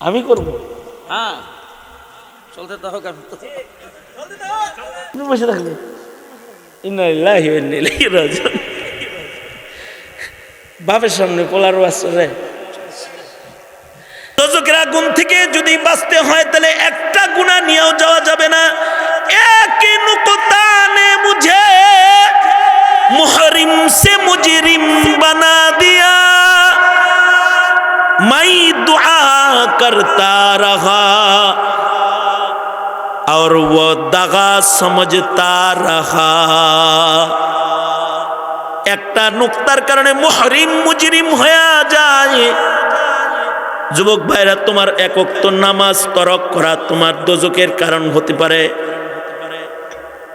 আমি করব। হ্যাঁ চলতে তো হোক আপনি বসে রাজিউন। বাপের সামনে পোলার আসরে দোজকের আগুন থেকে যদি বাঁচতে হয় তাহলে একটা গুণা নিয়েও যাওয়া যাবে না। এক নুকতা নে মুঝে মুহরিম সে মুজরিম বানা। करता रहा और वो दगा समझता रहा একটা নুক্তার কারণে মুহরিম মুজরিম হয়ে যায় যুবক ভাইরা তোমার একক্ত নামাজ তরক করা তোমার দোজকের কারণ হতে পারে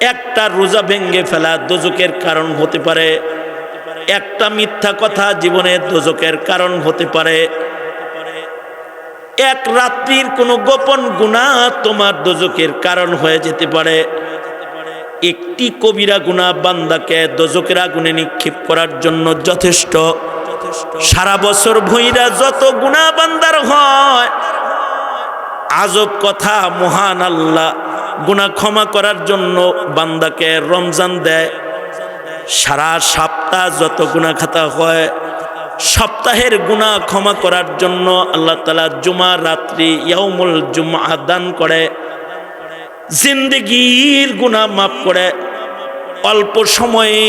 একটা রোজা ভেঙ্গে ফেলা দোজকের কারণ হতে পারে একটা মিথ্যা কথা জীবনে দোজকের কারণ হতে পারে এক রাত্রির কোনো গোপন গুণা তোমার দোজকের কারণ হয়ে যেতে পারে। একটি কবিরা গুণা বান্দাকে দোজকের আগুনে নিক্ষেপ করার জন্য যথেষ্ট। সারা বছর ভইরা যত গুণা বান্দার হয়, আজব কথা, মহান আল্লাহ। গুণা ক্ষমা করার জন্য বান্দাকে রমজান দেয়। সারা সপ্তাহ যত গুণা খাতা হয় সপ্তাহের গুণা ক্ষমা করার জন্য আল্লাহ তালা জুমা রাত্রি ইয়ামুল জুমা দান করে, জিন্দগির গুণা মাফ করে, অল্প সময়ে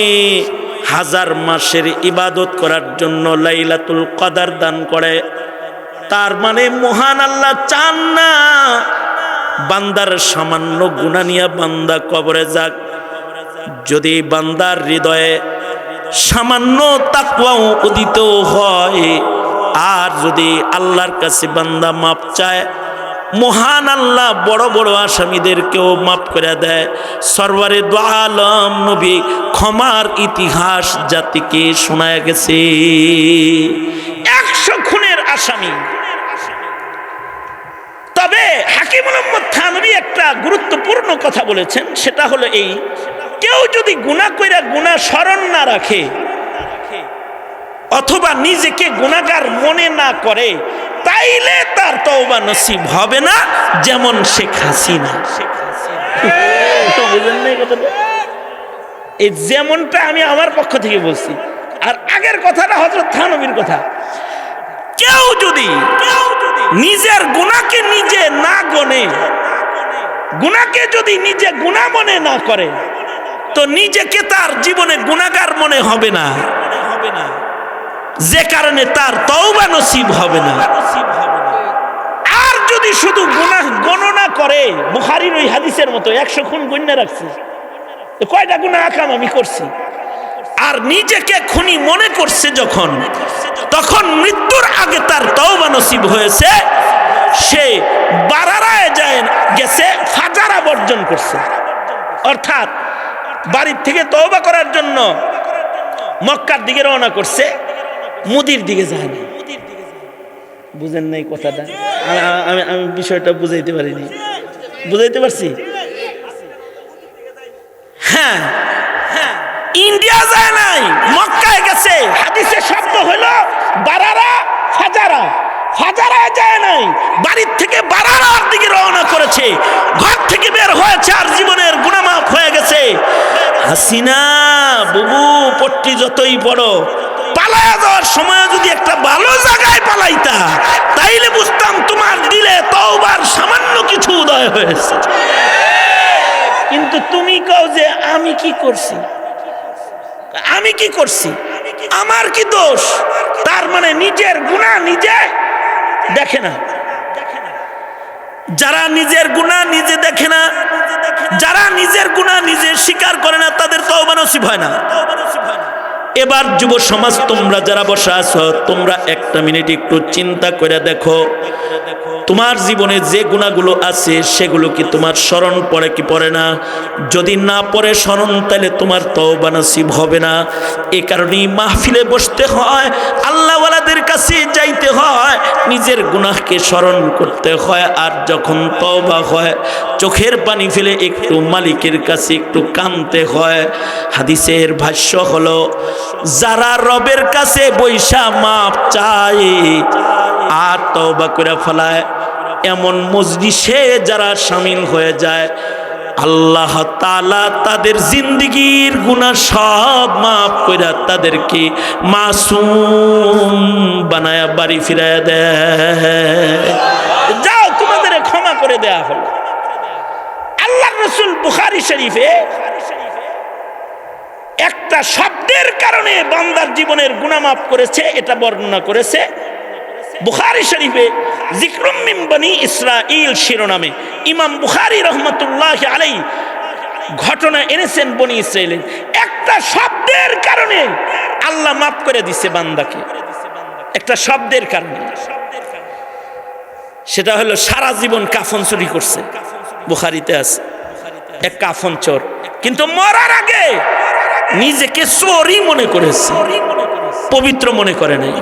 হাজার মাসের ইবাদত করার জন্য লাইলাতুল কদার দান করে। তার মানে মহান আল্লাহ চান না বান্দার সামান্য গুণা নিয়ে বান্দা কবরে যাক। যদি বান্দার হৃদয়ে সামান্য তাকুয়াও উদিত হয়। আর যদি আল্লাহর কাছে বান্দা মাপ চায়, মহান আল্লাহ বড় বড় আসামিদেরকেও মাফ করে দেয়। সরবারে দোয়ালম নবী, ক্ষমার ইতিহাস জাতিকে শোনা গেছে। একশো খুনের আসামি। তবে হাকিম মোহাম্মদ থানবী একটা গুরুত্বপূর্ণ কথা বলেছেন, সেটা হলো এই কেউ যদি গুণা কইরা গুণা স্মরণ না রাখে, অথবা নিজেকে গুণাগার মনে না করে, তাইলে তার তওবা নসিব হবে না, যেমন শেখ হাসিনা। এই যেমনটা আমি আমার পক্ষ থেকে বলছি। আর আগের কথাটা হজরত থানবীর কথা। কেউ যদি নিজের গুণাকে নিজে না গনে গুণাকে যদি নিজে গুণা মনে না করে তো নিজেকে তার জীবনে গুণাগার মনে হবে না। যে কারণে তার তওবা নসিব হবে না। আর যদি শুধু গুনাহ গণনা করে, বুখারির ওই হাদিসের মতো একশো খুন গণ্য রাখছে কয়টা গুণা আকাম আমি করছি? আর নিজেকে খুনি মনে করছে যখন, তখন মৃত্যুর আগে তার তওবা নসিব হয়েছে, সে বারারায় যায়, গেছে, ফাজারা বর্জন করছে। অর্থাৎ বাড়ির থেকে তওবা করার জন্য মক্কার দিকে রওনা করছে, মুদির দিকে যায় না বুঝেন নাই কথাটা? আমি আমি বিষয়টা বুঝাইতে পারিনি। বুঝাইতে পারছি? হ্যাঁ হ্যাঁ। ইন্ডিয়া যায় নাই, মক্কায় গেছে। হাদিসের শব্দ হলো, বারারা, ফাজারা। ফাজারায় যায় নাই। বাড়ির থেকে বারারার দিকে রওনা করেছে। ঘর থেকে বের হয়েছে আর জীবনের হয়ে গেছে। হাসিনা পট্টি যতই যাওয়ার সময় যদি একটা ভালো জায়গায় পালাইতা, তাইলে বুঝতাম তোমার দিলে তওবার সামান্য কিছু উদয় হয়েছে। কিন্তু তুমি কও যে আমি কি করছি? আমি কি করছি? আমার কি দোষ? তার মানে নিজের গুণা নিজে দেখে না। যারা নিজের গুণা নিজে দেখে না, যারা নিজের গুণা নিজে স্বীকার করে না, তাদের তো অবানসিব হয় না। এবার যুব সমাজ, তোমরা যারা বসে আছো, তোমরা একটা মিনিট একটু চিন্তা করে দেখো। তোমার জীবনে যে গুণাগুলো আছে, সেগুলো কি তোমার স্মরণ পড়ে কি পড়ে না? যদি না পড়ে স্মরণ, তাহলে তোমার তওবা নসিব হবে না। এ কারণেই মাহফিলে বসতে হয়, আল্লাহওয়ালাদের কাছে যাইতে হয়, নিজের গুনাহকে স্মরণ করতে হয়, আর যখন তওবা হয়, চোখের পানি ফেলে একটু মালিকের কাছে একটু কানতে হয়। হাদিসের ভাষ্য হলো যারা রবের কাছে বৈশা মাপ চায়, আর তওবা করে ফেলায় এমন মজলিসে যারা সামিল হয়ে যায়, আল্লাহ তালা তাদের জিন্দগির গুণা সব মাফ করে তাদেরকে মাসুম বানায়া বাড়ি ফিরায় দেয়। যাও তোমাদের ক্ষমা করে দেয়া হলো। আল্লাহ রসুল বুখারি শরীফে একটা শব্দের কারণে বান্দার জীবনের গুণামাপ করেছে, এটা বর্ণনা করেছে বুখারি শরীফে জিক্রুম মিন বনি ইসরাইল শিরোনামে। ইমাম বুখারি রহমতুল্লাহ আলাই ঘটনা এনেছেন বনি ইসরাইলের একটা শব্দের কারণে আল্লাহ মাফ করে দিছে বান্দাকে। একটা শব্দের কারণে। সেটা হলো সারা জীবন কাফন চুরি করছে। বুখারিতে আছে। এক কাফন চোর। কিন্তু মরার আগে নিজেকে সরি মনে করেছে। পবিত্র মনে করে নাই।